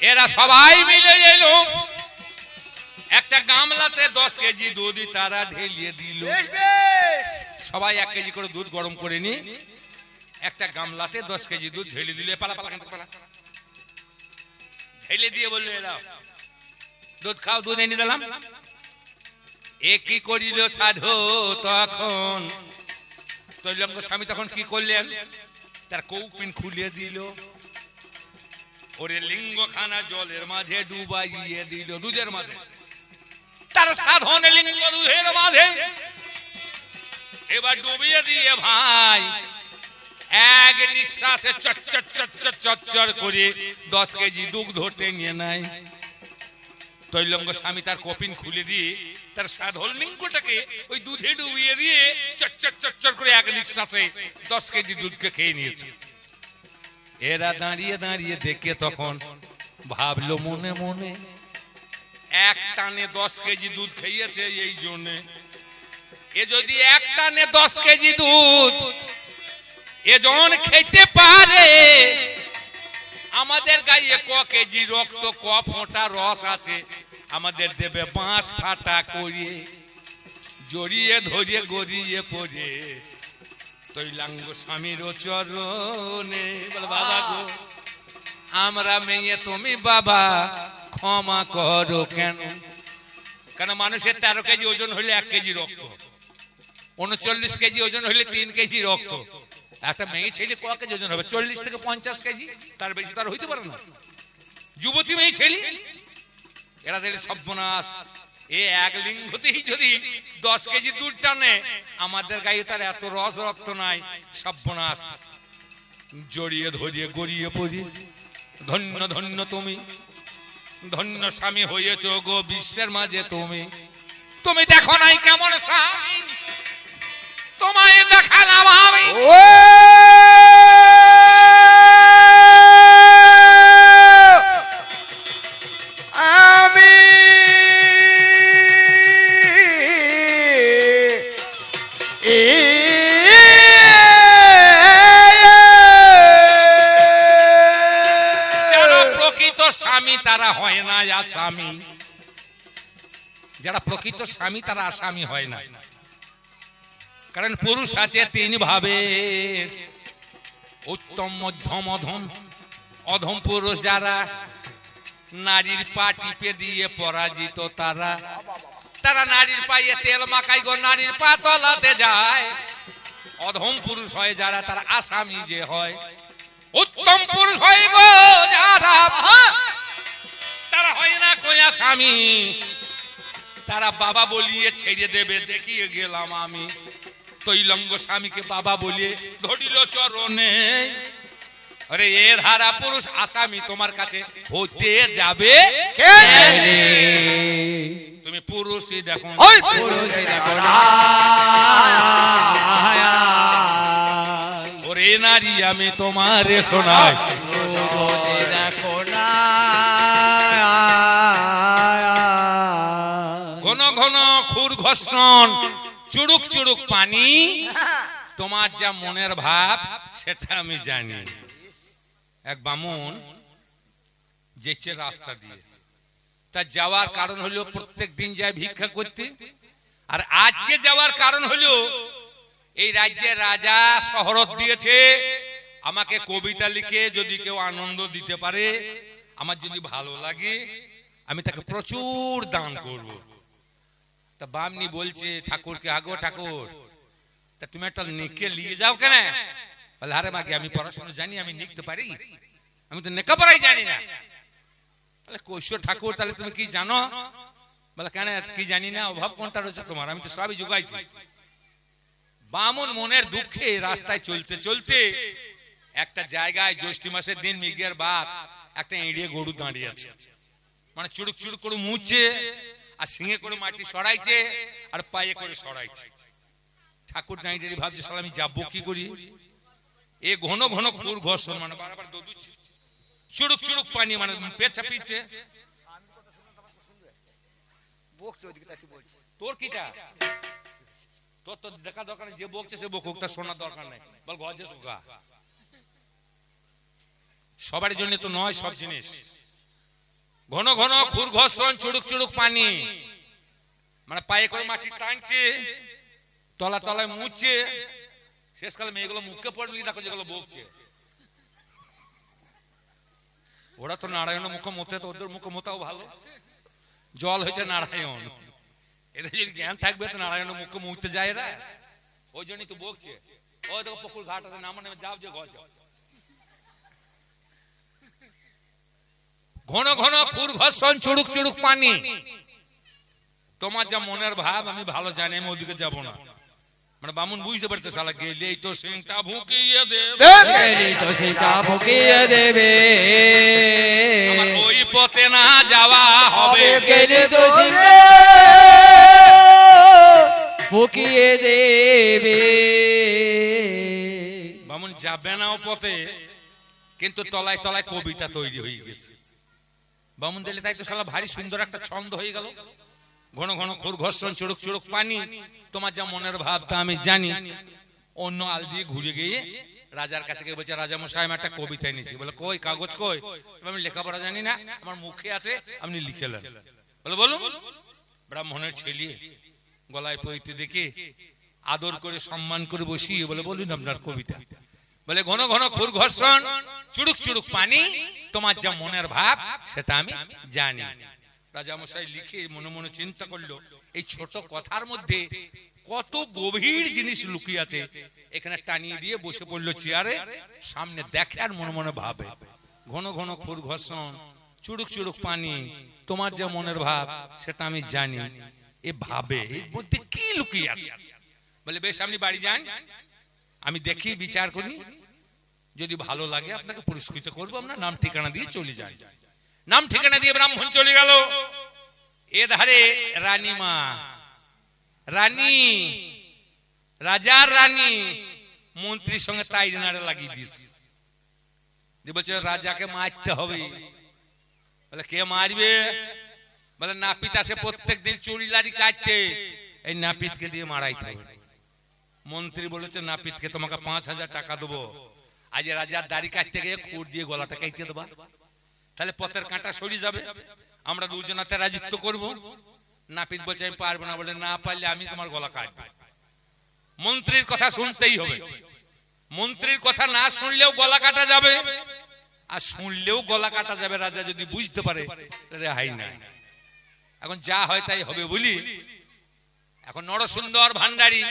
এরা সবাই মিলে এলো। একটা গামলাতে দশ কেজি দুধ তারা ঢেলিয়ে দিল। সবাই এক কেজি করে দুধ গরম করে নি। একটা গামলাতে দশ কেজি দুধ ঢেলে দিলে। পালা পালা পালা? ঢেলে দিয়ে বলল এরা দুধ খাও দুধ এনে দিলাম। এ কি করিল সাধু তখন? তৈলঙ্গ স্বামী তখন কি করলেন? তার কৌপিন খুলে দিল। ওরে লিঙ্গখানা জলের মাঝে ডুবাইয়ে দিল দুধের মাঝে। তার সাধন লিঙ্গ দুধের মাঝে। এবার ডুবিয়ে দিয়ে ভাই, এক নিঃশ্বাসে চচ্চর চচ্চর চচ্চর করে দশ কেজি দুগ্ধ টেনে নেয়। তৈলঙ্গ স্বামী তার কপিন খুলে দিয়ে তার সাধল লিঙ্গটাকে ওই দুধে ডুবিয়ে দিয়ে চচ্চর চচ্চর করে এক নিঃশ্বাসে দশ কেজি দুধকে খেয়ে নিয়েছে। এরা দাঁড়িয়ে দাঁড়িয়ে দেখে তখন ভাবলো, মনে মনে, এক টানে দশ কেজি দুধ খেয়েছে এই জন্যে। এ যদি এক টানে দশ কেজি দুধ এজন খেতে পারে, আমাদের গায়ে ক কেজি রক্ত, ক ফোঁটা রস আছে, আমাদের দেবে বাঁশ ফাটা করিয়ে, জড়িয়ে ধরিয়ে গড়িয়ে পড়ে। তৈলাঙ্গ স্বামীর চরণে। বাবা গো, আমরা মেয়ে, তুমি বাবা, ক্ষমা করো কেন? কেন মানুষের তেরো কেজি ওজন হলে এক কেজি রক্ত? উনচল্লিশ কেজি ওজন হলে তিন কেজি রক্ত? একটা মেয়ে ছেলে ক কেজি ওজন হবে? চল্লিশ থেকে পঞ্চাশ কেজি? তার বেশি তার হইতে পারে না। যুবতী মেয়ে ছেলে? এরা সর্বনাশ। এ এক লিঙ্গতেই যদি দশ কেজি দুধ টানে, আমাদের গায়ে তার এত রস রক্ত নাই, সর্বনাশ। জড়িয়ে ধরিয়ে গড়িয়ে পড়ি। ধন্য ধন্য তুমি। ধন্য স্বামী হয়েছ গো বিশ্বের মাঝে তুমি। তুমি দেখো নাই কেমন স্বামী। তোমায় দেখালাম আমি। স্বামী তারা হয় না আসামি যারা প্রকৃত স্বামী, তারা আসামি হয় না। কারণ পুরুষ আছে তিন ভাবে। উত্তম, মধ্যম, অধম। অধম পুরুষ যারা, নারীর পা টিপে দিয়ে পরাজিত তারা। তারা নারীর পায়ে তেল মাখাই গো, নারীর পা তলাতে যায়। অধম পুরুষ হয় যারা, তারা আসামি যে হয়। উত্তম পুরুষ হয় গো, যারা তারা হয় না কোয়া স্বামী। তারা বাবা বলিয়ে ছেড়ে দেবে দেখিয়ে গেলাম আমি। তৈলঙ্গ স্বামীকে বাবা বলিয়ে ধরিল চরণে। আরে এ ধারা পুরুষ আসামি তোমার কাছে হতে যাবে তুমি পুরুষই দেখো না। ওই পুরুষে দেখো না। ওরে নারী আমি তোমারে শোনাই। ঘন খুর ঘর্ষণ। চুড়ুক চুড়ুক পানি। তোমার যা মনের ভাব, সেটা আমি জানি। এক বামুন যেছে রাস্তা দিয়ে। তার যাওয়ার কারণ হলো প্রত্যেক দিন যায় ভিক্ষা করতে। আর আজকে যাওয়ার কারণ হলো, এই রাজ্যের রাজা শহরত দিয়েছে। আমাকে কবিতা লিখে যদি কেউ আনন্দ দিতে পারে, আমার যদি ভালো লাগে, আমি তাকে প্রচুর দান করব। তা বামনি বলছে ঠাকুরকে আগো ঠাকুর তা তুমি একটা নিকে নিয়ে যাও কেন? বলে আরে মাকে আমি পড়াশোনা জানি আমি লিখতে পারি। আমি তো নেকাপড়াই জানি না। বলে কৈশ ঠাকুর তাহলে তুমি কি জানো? বলে কেন কি জানি না অভাব কোনটা রয়েছে তোমার? আমি তো সবই যোগাইছি বামন মনের দুঃখে রাস্তায় চলতে চলতে একটা জায়গায় জ্যৈষ্ঠ মাসের দিন মিগের বাপ একটা এড়িয়ে গরু দাঁড়িয়ে আছে। মানে চুড়ুক চুড়ুক করে মুছে আর সিঙে করে মাটি সরাইছে আর পায়ে করে সরাইছে। ঠাকুর নাইডারি ভাবছে সালা আমি যাব কি করি? এ ঘন ঘন খুর ঘর্ষণ মানে বারবার দদু চুড়ুক চুড়ুক পানি মানে পেছা। পিছে। তোর কিটা? তোর তো দেখা দরকার যে বকছে সে বকুক তার শোনার দরকার নেই। বল গজে শোকা। সবার জন্য তো নয় সব জিনিস। ঘন ঘন খুর ঘর্ষণ চুড়ুক চুড়ুক পানি। মানে পায়ে করে মাটি টানছে, তলা তলায় মুছছে শেষকালে মেয়েগুলো মুখে পড়লি দেখো যেগুলো বকছে। ওরা তো নারায়ণ মুখ মতে, তো ওদের মুখ মতাও ভালো। জল হয়েছে নারায়ণ। এদের যদি জ্ঞান থাকবে, তো নারায়ণ মুখ মুছতে যায় এরা। ওই জন্যই তো বকছে। ওই দেখো পুকুর ঘাট আছে, নামা নেমে যাও যে ঘর যাও। ঘন ঘন ঘর্ষণ চুড়ুক চুড়ুক পানি। তোমার যা মনের ভাব আমি ভালো জানি আমি ওদিকে যাব না। মানে বামুন বুঝতে তো সিংটা ভুকিয়ে দেবে। তো সীতা ফুকিয়ে দেবে। ওই পথে না যাওয়া হবে। গেলি তো ফুকিয়ে দেবে। বামুন যাবে না ও পথে কিন্তু তলায় তলায় কবিতা তৈরি হয়ে গেছে। বামুন দিলে তাই তো শালা ভারী সুন্দর একটা ছন্দ হয়ে গেল। ঘন ঘন খুর ঘর্ষণ, চুড়ুক চুড়ুক পানি। তোমার যা মনের ভাব তা আমি জানি। অন্য আল দিয়ে ঘুরে গিয়ে রাজার কাছে গিয়ে বলছে রাজা মশাই আমি একটা কবিতা এনেছি। বলে, কই, কাগজ কই? আমি লেখাপড়া জানি না, আমার মুখে আছে, আপনি লিখেলেন বলে, বলুন। ব্রাহ্মণের ছেলে, গলায় পইতে দেখে আদর করে সম্মান করে বসিয়ে বলে, বলুন আপনার কবিতা। বলে, ঘন ঘন খুর ঘর্ষণ চুড়ুক চুড়ুক পানি, তোমার যা মনের ভাব, সেটা আমি জানি। রাজামশাই লিখে মনে মনে চিন্তা করল, এই ছোট কথার মধ্যে কত গভীর জিনিস লুকিয়ে আছে। এখানে টানিয়ে দিয়ে বসে পড়ল চেয়ারে, সামনে দেখে আর মনে মনে ভাবে। ঘন ঘন খুর ঘর্ষণ চুড়ুক চুড়ুক পানি, তোমার যে মনের ভাব, সেটা আমি জানি। এ ভাবে এর মধ্যে কি লুকিয়ে আছে? বলে, বেশ, আপনি বাড়ি যান। আমি দেখি বিচার করি। যদি ভালো লাগে আপনাকে পুরস্কৃত করব আমরা। নাম ঠিকানা দিয়ে চলে যাই। নাম ঠিকানা দিয়ে ব্রাহ্মণ চলে গেল। এ ধারে রানীমা রানী রাজার রানী। মন্ত্রীর সঙ্গে তাই নাড়ে লাগিয়ে দিয়েছে। দিয়ে বলছে রাজাকে মারতে হবে। বলে কে মারবে? বলে নাপিত আসে প্রত্যেক দিন চুড়িলারি কাটতে। এই নাপিতকে দিয়ে মারাইতে হবে। মন্ত্রী বলেছে নাপিতকে তোমাকে পাঁচ হাজার টাকা দেবো। আজ রাজার দাড়ি কাটতে গিয়ে খুঁড় দিয়ে গলাটা কেটে দেবা। তাহলে পথের কাঁটা সরি যাবে। আমরা দুজনাতে রাজিত্ব করব। নাপিত বলছে, আমি পারব না। বলে, না পারলে আমি তোমার গলা কাটবো। মন্ত্রীর কথা শুনতেই হবে। মন্ত্রীর কথা না শুনলেও গলা কাটা যাবে। আর শুনলেও গলা কাটা যাবে, রাজা যদি বুঝতে পারে রেহাই নাই। এখন যা হয় তাই হবে বলি এখন নরসুন্দর ভান্ডারী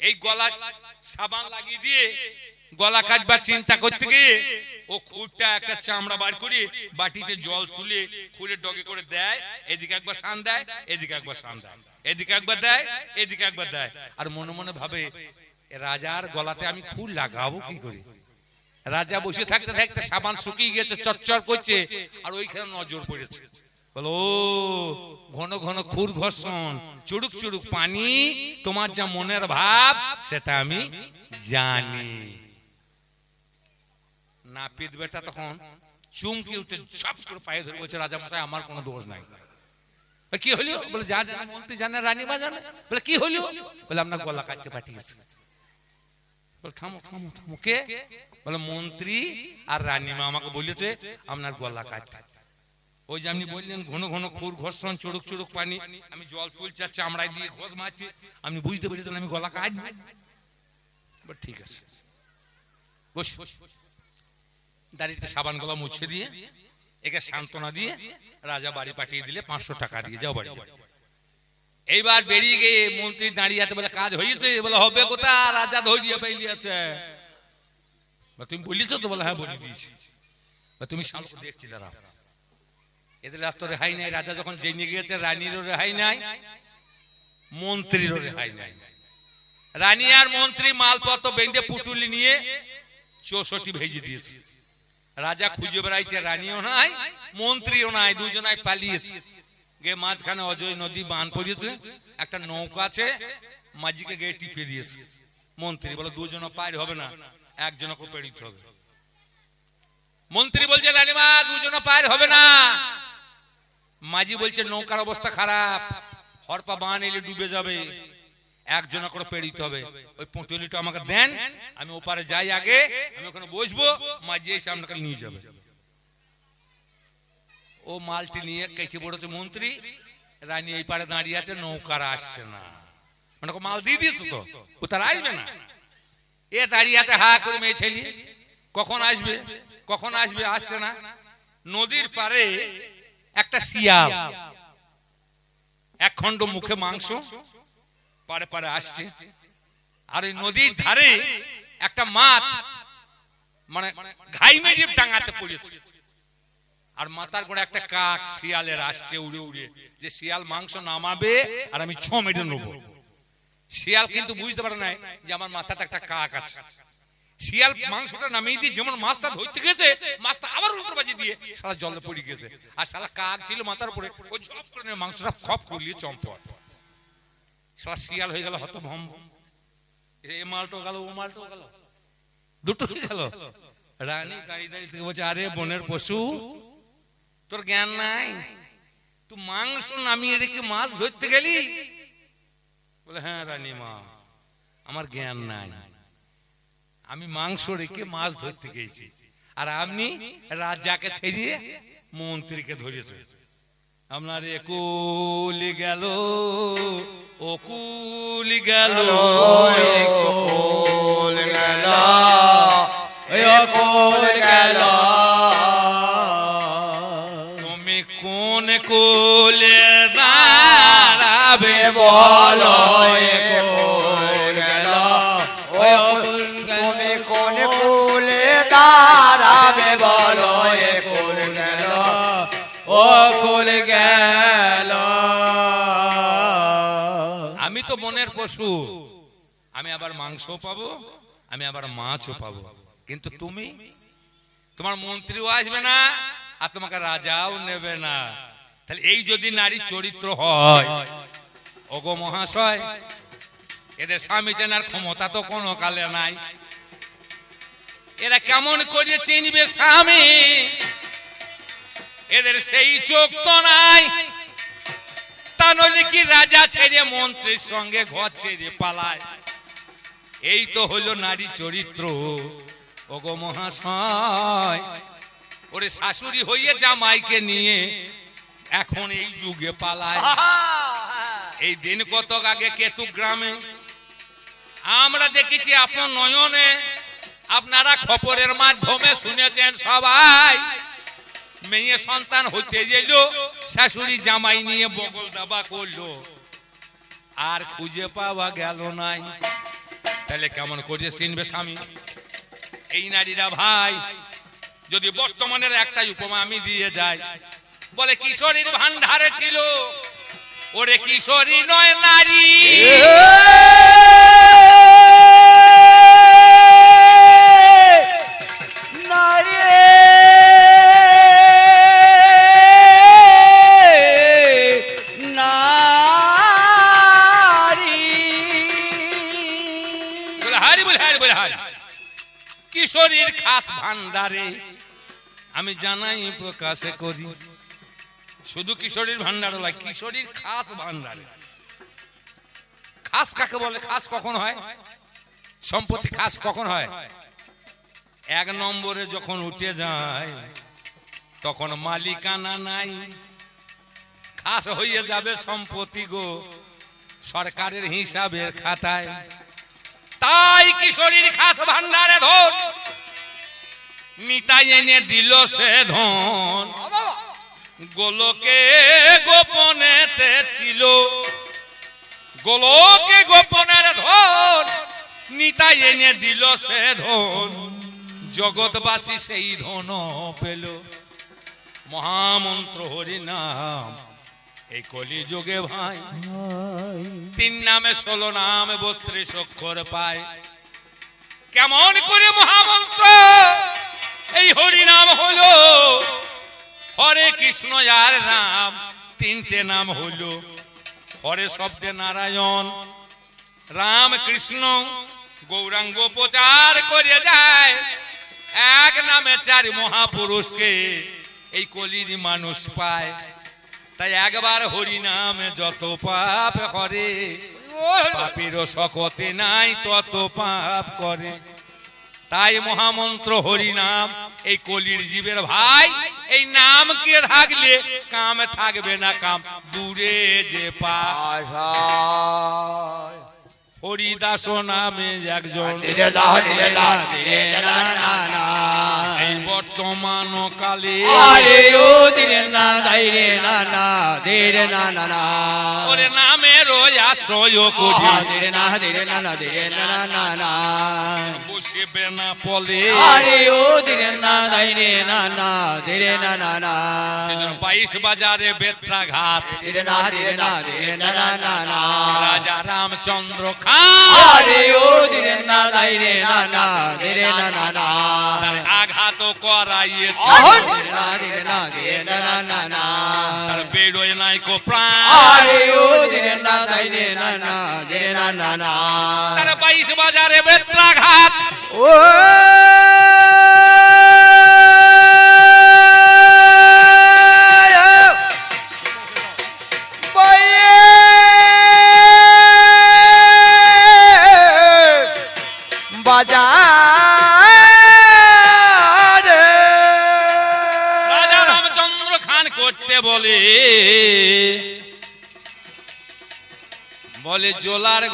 এই গলা সাবান লাগিয়ে দিয়ে গলা কাটবার চিন্তা করতে গিয়ে ও খুঁড়টা একটা চামড়া বার করে বাটিতে জল তুলে খুঁড়ে ডগে করে দেয়, এদিকে একবার সান দেয়, এদিকে একবার সান দেয়, এদিকে একবার দেয়, এদিকে একবার দেয়। আর মনে মনে ভাবে রাজার গলাতে আমি ফুল লাগাবো কি করে? রাজা বসে থাকতে থাকতে সাবান শুকিয়ে গেছে চচ্চর করছে, আর ওইখানে নজর পড়েছে। বলো ঘন ঘন খুর ঘর্ষণ পানি, তোমার যা মনের ভাব, সেটা আমি জানি। নাপিত বেটা তখন চুমকি উঠে করে পায়ে ধরে বলছে, রাজা মশাই, আমার কোনো দোষ নাই। কি হলো? বলে, যা মন্ত্রী জানে, রানী বা জানে। বলে, কি হলো? বলে, আপনার গলা কাটতে পাঠিয়েছে। থামো থামো থামো, কে? বলে, মন্ত্রী আর রানীমা আমাকে বলেছে, আপনার গলা কাটতে। ওই যে আপনি বললেন ঘন ঘন খুর, ঘর্ষণ, চড়ুক চড়ুক পানি। আমি জল তুলছি চামড়ায় দিয়ে ঘষ মারছি। আপনি বুঝতে পেরেছেন আমি গলা কাটবো? ঠিক আছে। দাঁড়িয়ে সাবান গলা মুছে দিয়ে, একে সান্ত্বনা দিয়ে রাজা বাড়ি পাঠিয়ে দিলে পাঁচশো টাকা দিয়ে যাও বাড়ি। এইবার বেরিয়ে গিয়ে মন্ত্রী দাঁড়িয়ে আছে বলে কাজ হয়েছে। বলে, হবে কোথা রাজা ধরিয়ে পাইলি আছে তুমি বলিছো তো? বলে হ্যাঁ বলে দিয়েছি তুমি সামনে দেখছি দাঁড়া এদের আর তো রেহাই নাই। রাজা যখন জেনে গিয়েছে, রানীরও রেহাই নাই, মন্ত্রীরও রেহাই নাই। রানী আর মন্ত্রী মালপত্র বেঁধে পুটুলি নিয়ে চৌষট্টি ভেজে দিয়েছে। রাজা খুঁজে বেড়াইছে, রানীও নাই, মন্ত্রীও নাই, দুজনাই পালিয়েছে। গে মাঝখানে অজয় নদী বান পড়েছে একটা নৌকা আছে, মাঝিকে গিয়ে টিপে দিয়েছে। মন্ত্রী বলে দুজন পার হবে না একজনকে পেরিতে হবে। মন্ত্রী বলছে, রানীমা দুজন পার হবে না। মাঝি বলছে নৌকার অবস্থা খারাপ। হরপা বান এলে ডুবে যাবে। একজনা করে পেরিতে হবে। ওই পুঁটুলিটা আমাকে দেন আমি ওপারে যাই আগে আমি ওখানে বসবো মাঝি এসে আপনাকে নিয়ে যাবে। ও মালটি নিয়ে কেটে পড়েছে মন্ত্রী। রানী এই পারে দাঁড়িয়ে আছে নৌকার আসছে না। মানে মাল দিয়ে দিয়েছে তো? ও তার আসবে না? এ দাঁড়িয়ে আছে হা করে মেয়ে ছেলে। কখন আসবে? কখন আসবে? আসছে না। নদীর পারে একটা শিয়াল এক খণ্ড মুখে মাংস পারে পারে আসছে। আর ওই নদীর ধারে একটা মাছ মানে ঘাই মেজিব ডাঙাতে পড়েছে। আর মাথার গোড়ে একটা কাক শিয়ালের আসছে উড়ে উড়ে। যে শিয়াল মাংস নামাবে আর আমি ছ মেটে নেব। শিয়াল কিন্তু বুঝতে পারে না যে আমার মাথাতে একটা কাক আছে। শিয়াল মাংসটা নামিয়ে দিয়ে যেমন মাছটা ধরতে গেছে, মাছটা আবার দিয়ে সারা জলে পড়ে গেছে। আর সারা কাক ছিল মাথার উপরে ওই করে মাংসটা খপ করলিয়ে চম্পট। সারা শিয়াল হয়ে গেল এ মালটো গেল, ও মালটো গেল। দুটো গেল। রানী দাঁড়িয়ে দাঁড়িয়ে থেকে বলছে, আরে বনের পশু, তোর জ্ঞান নাই। তুই মাংস নামিয়ে রেখে মাছ ধরতে গেলি? বলে হ্যাঁ রানী মা আমার জ্ঞান নাই। আমি মাংস রেখে মাছ ধরতে গেছি আর আপনি রাজাকে ছেড়িয়ে মন্ত্রীকে ধরেছে আপনার একুলি গেল ওকুলি গেল গেল গেল। তুমি কোন কোলে দাঁড়াবে বলো? তো মনের পশু। আমি আবার মাংস পাবো, আমি আবার মাছও পাবো। কিন্তু তুমি? তোমার মন্ত্রীও আসবে না, আর তোমাকে রাজাও নেবে না। তাহলে এই যদি নারী চরিত্র হয় মহাশয়, এদের স্বামী চেনার ক্ষমতা তো কোনো কালে নাই। এরা কেমন করে চিনবে স্বামী? এদের সেই চোখ তো নাই। তা নইলে কি রাজা ছেড়ে মন্ত্রীর সঙ্গে ঘর ছেড়ে পালায়? এই তো হলো নারী চরিত্র। ওগো মহাশয় ওরে শাশুড়ি হইয়ে জামাইকে নিয়ে এখন এই যুগে পালায়। এই দিন কতক আগে কেতু গ্রামে। আমরা দেখেছি আপনার নয়নে আপনারা খবরের মাধ্যমে শুনেছেন সবাই। মেয়ে সন্তান হইতে গেল, শাশুড়ি জামাই নিয়ে বগল দাবা করল। আর খুঁজে পাওয়া গেল নাই। তাহলে কেমন করে চিনবে স্বামী? এই নারীরা ভাই, যদি বর্তমানের একটাই উপমা আমি দিয়ে যাই, বলে কিশোরীর ভান্ডারে ছিল, ওরে কিশোরী নয় নারী। কিশোরীর খাস ভান্ডারে। আমি জানাই, প্রকাশে করি। শুধু কিশোরীর ভান্ডার নয়, কিশোরীর খাস ভান্ডারে। খাস কাকে বলে? খাস কখন হয়? সম্পত্তি খাস কখন হয়? এক নম্বরে যখন উঠে যায়, তখন মালিকানা নাই। খাস হয়ে যাবে সম্পত্তি গো, সরকারের হিসাবের খাতায়। তাই কিশোরীর খাস ভান্ডারে ধন? নিতাই এনে দিল সে ধন। গোলকে গোপনেতে ছিল। গোলকে গোপনের ধন। নিতাই এনে দিল সে ধন। জগৎবাসী সেই ধন পেল। মহামন্ত্র হরি নাম এই কলি যুগে ভাই তিন নামে ষোলো নাম বত্রিশ অক্ষর পায়। কেমন করে মহামন্ত্র? এই হরি নাম হলো হরে কৃষ্ণ আর রাম তিনটে নাম হলো। হরে শব্দে নারায়ণ রাম কৃষ্ণ গৌরাঙ্গ প্রচার করে যায়। এক নামে চার মহাপুরুষকে এই কলির মানুষ পায়। তাই একবার হরি নামে যত পাপ করে পাপেরও শকতে নাই তত পাপ করে তাই মহামন্ত্র হরি নাম এই কলির জীবের ভাই এই নাম কে থাকলে কাম থাকবে না কাম দূরে যে হরিদাস নামে একজন দিলে না দিরে না না না বর্তমান কালে আরে ও দিরে না দাইরে না না দিরে না না না ওরে নামের আশ্রয় করি আহা, দিরে না দিরে না না দিরে না না না না বসিবে না পলে আরে ও দিরে না দাইরে না না দিরে না না না বাইশ বাজারে বেত্রাঘাত দিরে না দিরে না দিরে না না না না রাজা রামচন্দ্র খান আরে ও দিরে না দাইরে না না দিরে না না না আঘাত করাইয়েছে আহা, দিরে না দিরে না দিরে না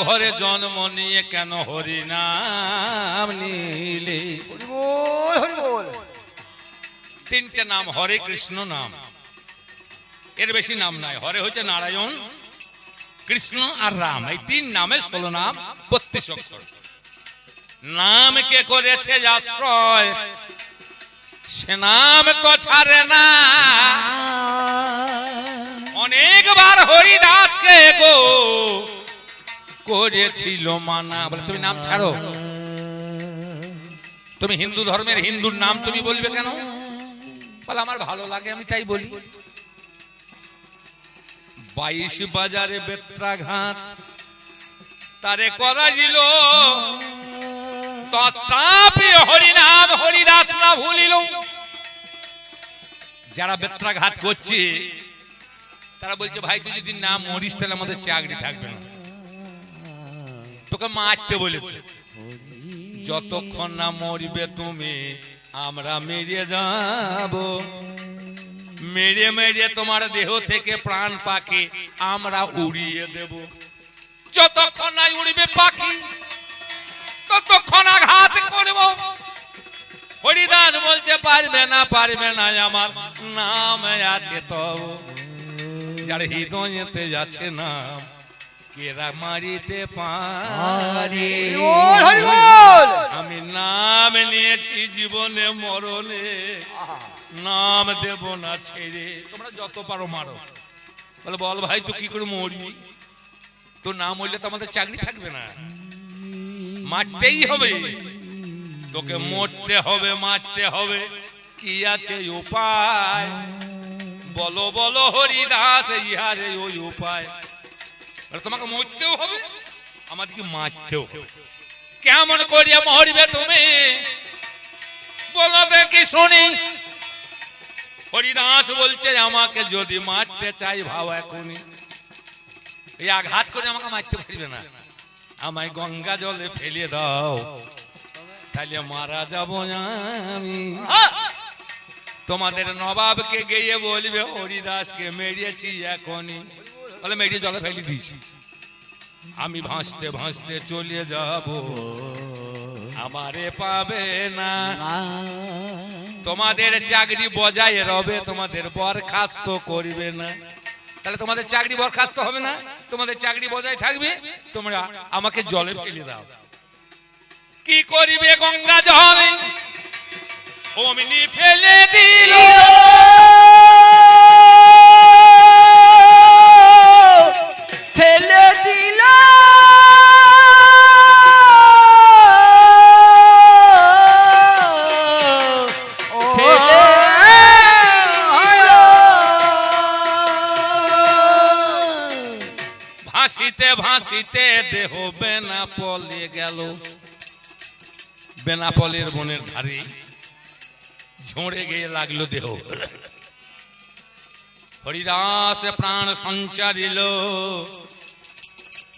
ঘরে জন্ম নিয়ে কেন হরি নাম নিলে তিনটে নাম হরে কৃষ্ণ নাম। এর বেশি নাম নাই। হরে হচ্ছে নারায়ণ কৃষ্ণ আর রাম। এই তিন নামে ষোলো নাম বত্রিশ অক্ষর। নাম কে করেছে আশ্রয়? সে নাম তো ছাড়ে না। অনেকবার হরিদাসকে গো করেছিল মানা। বলে, তুমি নাম ছাড়ো। তুমি হিন্দু ধর্মের, হিন্দুর নাম তুমি বলবে কেন? বলে, আমার ভালো লাগে, আমি তাই বলি। বাইশ বাজারে বেত্রাঘাত, তারে করাইল। তথাপি হরিনাম, হরিদাস না ভুলিল। যারা বেত্রাঘাত করছে, তারা বলছে, ভাই, তুই যদি না মরিস, তাহলে আমাদের চাকরি থাকবে না। তোকে মারতে বলেছে। যতক্ষণ না মরিবে তুমি, আমরা মেরে যাব। মেরে মেরে তোমার দেহ থেকে প্রাণ পাখি আমরা উড়িয়ে দেব। যতক্ষণ না উড়বে পাখি, ততক্ষণ আঘাত করব। হরিদাস বলছে, পারবে না পারবে না, আমার নাম আছে তো যার হৃদয়েতে যাচ্ছে নাম কেরা মারিতে পারে? আমি নাম নিয়েছি জীবনে মরণে। নাম দেব না ছেড়ে। তোমরা যত পারো মারো। বলে বল ভাই তুই কি করে মরবি? তো না মরলে তো আমাদের চাকরি থাকবে না। মারতেই হবে। তোকে মরতে হবে মারতে হবে। কি আছে উপায়? বলো বলো হরিদাস ইহারে ওই উপায়। তোমাকে মরতেও হবে আমাদেরকে মারতেও কেমন করিয়া মরবে তুমি? বলো দেখি শুনি। হরিদাস বলছে আমাকে যদি মারতে চাই ভাও এখনই। এই আঘাত করে আমাকে মারতে পারবে না। আমায় গঙ্গা জলে ফেলে দাও। তাহলে মারা যাব আমি। তোমাদের নবাবকে গিয়ে বলবে হরিদাসকে মেরিয়েছি এখনই। বলে মেরিয়ে জলে ফেলে দিয়েছি। আমি ভাসতে ভাসতে চলে যাব। আমারে পাবে না। তোমাদের চাকরি বজায় রবে, তোমাদের বরখাস্ত করবে না। তাহলে তোমাদের চাকরি বরখাস্ত হবে না? তোমাদের চাকরি বজায় থাকবে? তোমরা আমাকে জলে ফেলে দাও। কি করিবে গঙ্গা জলে? ফেলে দিল। ঠেলে দিল। ভাসিতে ভাসিতে দেহ বেনা পলে গেল। বেনাপলের বনের ধারে ঝরে গিয়ে লাগল দেহ। হরিদাস প্রাণ সঞ্চারিল।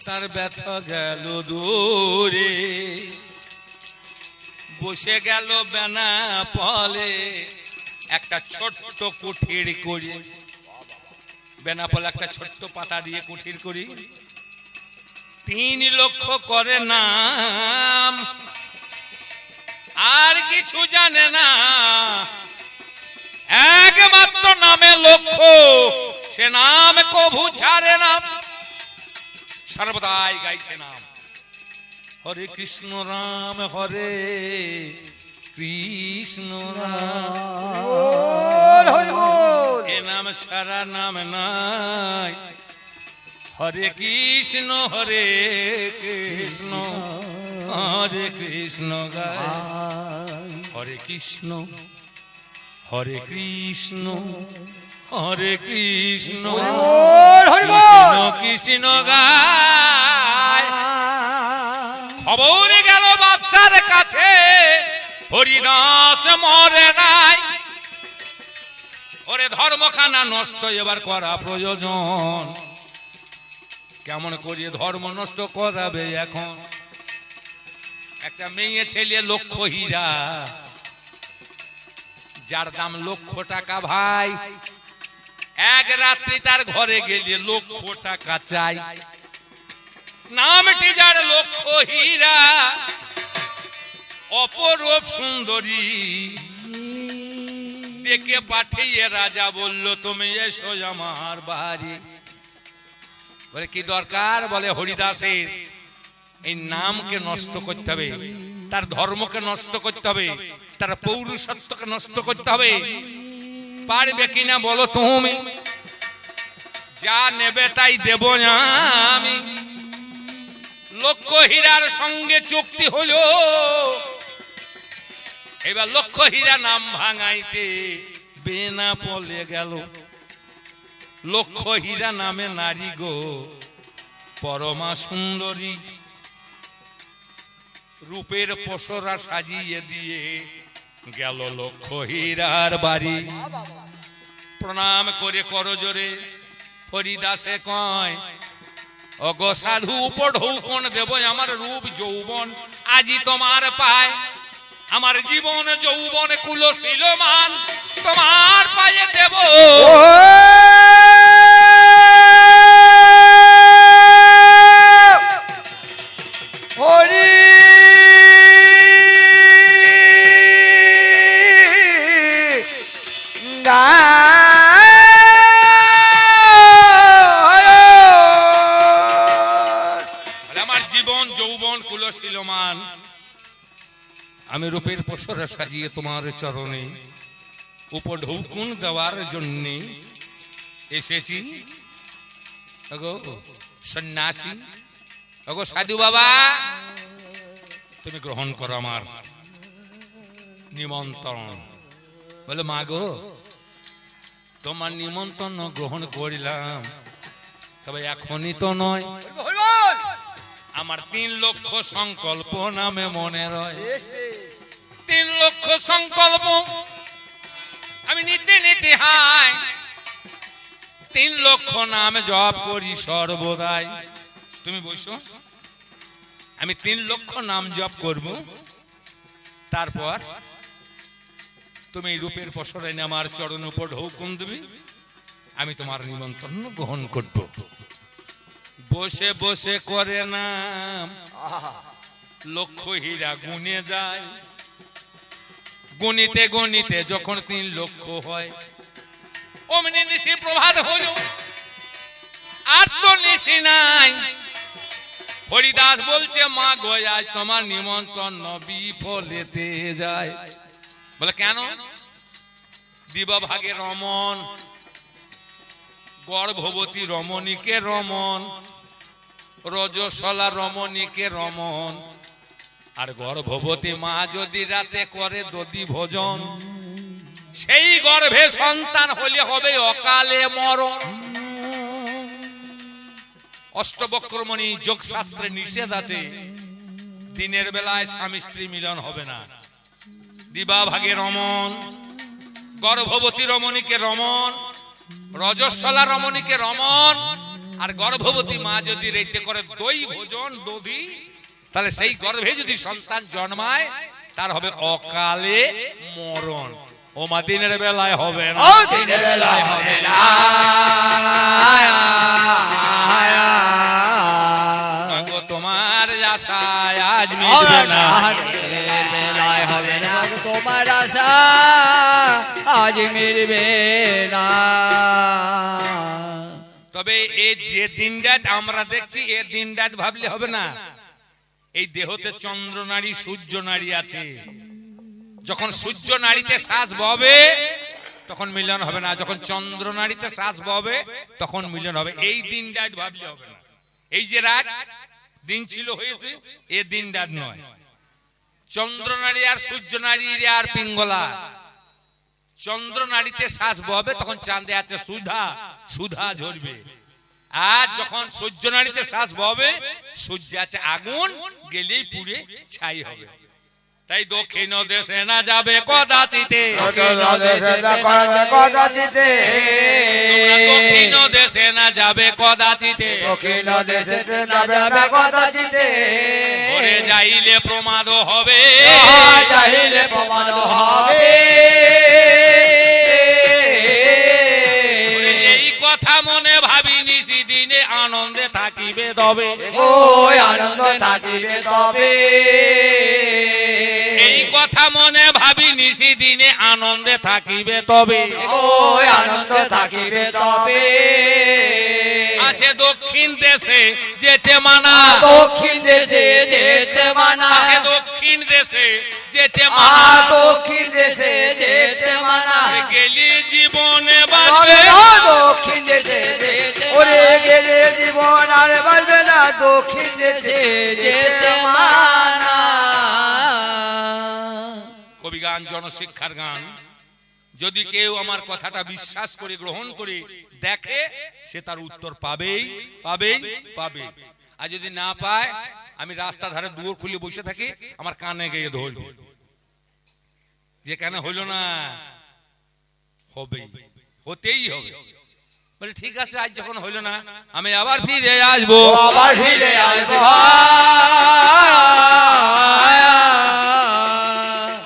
তার ব্যথা গেল দূরে। বসে গেল বেনা পলে একটা ছোট্ট কুঠির করি। বেনাপোল একটা ছোট্ট পাতা দিয়ে কুঠির করি। তিন লক্ষ করে নাম। আর কিছু জানে না। একমাত্র নামে লক্ষ্য। সে নাম কভু ছাড়ে না। সর্বদাই গাইছে নাম। হরে কৃষ্ণ রাম হরে কৃষ্ণ রাম। এ নাম ছাড়া নাম নাই। হরে কৃষ্ণ হরে কৃষ্ণ হরে কৃষ্ণ গায়। হরে কৃষ্ণ। হরে কৃষ্ণ হরে কৃষ্ণ। কৃষ্ণ কৃষ্ণ গায়। খবর গেল বাদশার কাছে হরিদাস মরে নাই। ওরে ধর্মখানা নষ্ট এবার করা প্রয়োজন। কেমন করিয়ে ধর্ম নষ্ট করাবে এখন? একটা মেয়ে ছেলে লক্ষ্য হীরা। যার দাম লক্ষ টাকা ভাই, এক রাত্রি তার ঘরে গেলে লক্ষ টাকা চাই। নামটি যার লক্ষ হীরা, অপরূপ সুন্দরী। ডেকে পাঠিয়ে রাজা বলল, তুমি এসো আমার বাড়ি। বলে, কি দরকার? বলে, হরিদাসের এই নামকে নষ্ট করতে হবে, তার ধর্মকে নষ্ট করতে হবে। তার পৌরুষত্বকে নষ্ট করতে হবে। পারবে কিনা বলো তুমি? যা নেবে তাই দেব না আমি। লক্ষ হীরার সঙ্গে চুক্তি হলো। এবার লক্ষ হীরা নাম ভাঙাইতে বেনা পলে গেল। লক্ষ হীরা নামে নারী গো, পরমা সুন্দরী। রূপের পসরা সাজিয়ে দিয়ে গেল লক্ষ হীরার বাড়ি। প্রণাম করে করজোরে হরিদাসে কয়, অগ সাধু উপঢৌকন দেব আমার রূপ যৌবন, আজি তোমার পায়। আমার জীবন যৌবন কুলশীল মান তোমার পায়ে দেব। হরি! আমি রূপের পসরা সাজিয়ে তোমার চরণে উপঢৌকুন দেওয়ার জন্য এসেছি। ওগো সন্ন্যাসী ওগো সাধু বাবা তুমি গ্রহণ করো আমার নিমন্ত্রণ। বলে মা গো তোমার নিমন্ত্রণ গ্রহণ করিলাম তবে এখনই তো নয়। আমার তিন লক্ষ সংকল্প নামে মনে রয়। বেশ বেশ লক্ষ সংকল্প। আমি নিতে নিতে হাই। তিন লক্ষ নাম জপ করি সর্বদাই। তুমি বসো। আমি তিন লক্ষ নাম জপ করব। তারপর তুমি রূপের এনে আমার চরণ উপর হুকুম দেবে। আমি তোমার নিমন্ত্রণ গ্রহণ করব। বসে বসে করে নাম। লক্ষ হীরা গুনে যায়। গণিতে গণিতে যখন তিন লক্ষ হয়। অমনি নিশি প্রভাত হল। আর তো নিশি নাই। হরিদাস বলছে, মা গো, আজ তোমার নিমন্ত্রণ বিফলেতে যায়। বলে, কেন? দিবা ভাগে রমন গর্ভবতী রমণীকে রমন রজসলা রমণীকে রমন আর গর্ভবতী মা যদি রাতে করে দদি ভোজন, সেই গর্ভে সন্তান হলে হবে অকালে মরণ। অষ্টবক্রমণী যোগ শাস্ত্রে নিষেধ আছে, দিনের বেলায় স্বামী স্ত্রী মিলন হবে না। দিবা ভাগে রমন গর্ভবতী রমণীকে রমন রজস্বলা রমণীকে রমন আর গর্ভবতী মা যদি রেটে করে দই ভোজন, দধি তাহলে সেই গর্ভে যদি সন্তান জন্মায় তার হবে অকালে মরণ। ও মা দিনের বেলায় হবে না। দিনের বেলায় হবে না। তোমার আশায় আজ মিটবে না। দিনের বেলায় হবে না। তোমার আশা আজ মিলবে না। তবে এই যে দিনটাট আমরা দেখছি এ দিনটাট ভাবলে হবে না। এই দেহতে চন্দ্র নারী, সূর্য নারী আছে। যখন সূর্য নারীতে শ্বাস ববে, তখন মিলন হবে না। যখন চন্দ্র নারীতে শ্বাস ববে, তখন মিলন হবে। এই দিনটাট ভাবলে হবে না। এই যে রাত, দিন ছিল, হয়েছে, এ দিন রাত নয়। চন্দ্র নারী আর সূর্য নারী আর পিঙ্গলা। চন্দ্র নারীতে শ্বাস ববে, তখন চাঁদে আছে সুধা। সুধা ঝরবে। আর যখন সূর্য নারীতে শ্বাস ববে সূর্য আছে আগুন গেলেই পুড়ে ছাই হবে। তাই দক্ষিণ দেশে না যাবে কদাচিতে। দক্ষিণ দেশে যাবে কদাচিতে। দক্ষিণ দেশে না যাবে কদাচিতে। দক্ষিণ দেশে যাবে কদাচিতে। যাইলে প্রমাদ হবে। চাইলে প্রমাদ হবে। তবে। ওই আনন্দ থাকিবে তবে। এই কথা মনে ভাবিনি দিনে আনন্দে থাকিবে তবে। ওই আনন্দ থাকিবে তবে। আছে দক্ষিণ দেশে যেতে মানা। দক্ষিণ দেশে যেতে মানা। দক্ষিণ দেশে যেতে মানা। দক্ষিণ দক্ষিণ যেতে কবি গান, জনশিক্ষার গান। যদি কেউ আমার কথাটা বিশ্বাস করে, গ্রহণ করে, দেখে, সে তার উত্তর পাবেই পাবেই পাবে আর যদি না পায়, আমি রাস্তা ধারে দুয়ার খুলে বসে থাকি, আমার কানে গিয়ে ধরবে। যে কেন হইল না, হবেই, হতেই হবে। বলে ঠিক আছে আজ যখন হইল না আমি আবার ফিরে আসব। আবার ফিরে আসব।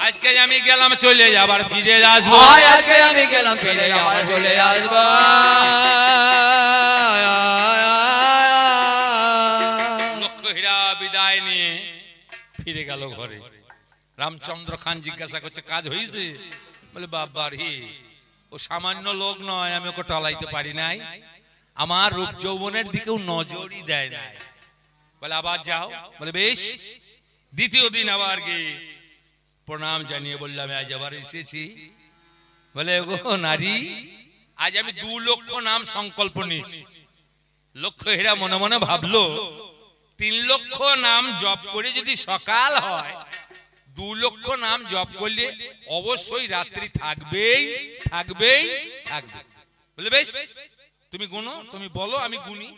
আজকে আমি গেলাম চলে আবার ফিরে আসব। আজকে আমি গেলাম ফিরে আবার চলে আসব। লক্ষ বিদায় নিয়ে ফিরে গেল ঘরে। রামচন্দ্র খান জিজ্ঞাসা করছে কাজ হয়েছে বলে বাবা রে ও সামান্য লোক নয়, আমি ওকে টলাইতে পারি নাই। আমার রূপ যৌবনের দিকেও নজরই দেয় না বলে, আবার যাও। বলে, বেশ, দ্বিতীয় দিন আবার গিয়ে প্রণাম জানিয়ে বললাম আজ আবার এসেছি। বলে গো নারী, আজ আমি দু লক্ষ নাম সংকল্প নিয়েছি। লক্ষ হীরা মনে মনে ভাবলো, তিন লক্ষ নাম জপ করে যদি সকাল হয় দু লক্ষ নাম জপ করলে অবশ্যই রাত্রি থাকবেই থাকবেই, থাকবে। বলে বেশ, তুমি গুনো, তুমি বলো, আমি গুনি।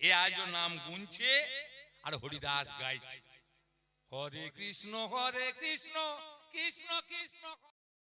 এ আজ নাম গুনছে আর হরিদাস গাইছে। হরে কৃষ্ণ হরে কৃষ্ণ কৃষ্ণ কৃষ্ণ।